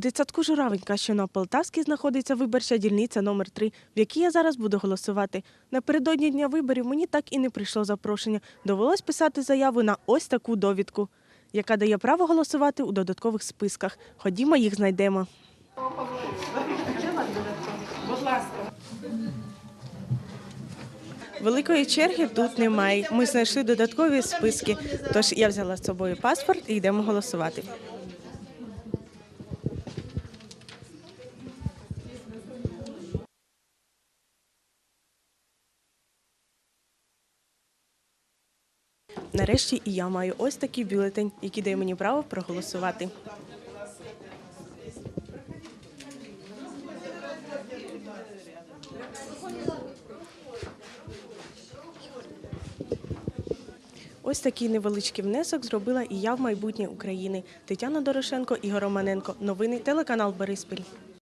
Дитсадку Журавенька, що на Полтавській, знаходиться виборча дільниця номер 3 в якій я зараз буду голосувати. Напередодні дня виборів мені так і не прийшло запрошення. Довелось писати заяву на ось таку довідку, яка дає право голосувати у додаткових списках. Ходімо, їх знайдемо. Великої черги тут немає. Ми знайшли додаткові списки. Тож я взяла з собою паспорт і йдемо голосувати. Нарешті і я маю ось такий бюлетень, який дає мені право проголосувати. Ось такий невеличкий внесок зробила і я в майбутнє України. Тетяна Дорошенко, Ігор Романенко. Новини телеканал Бориспіль.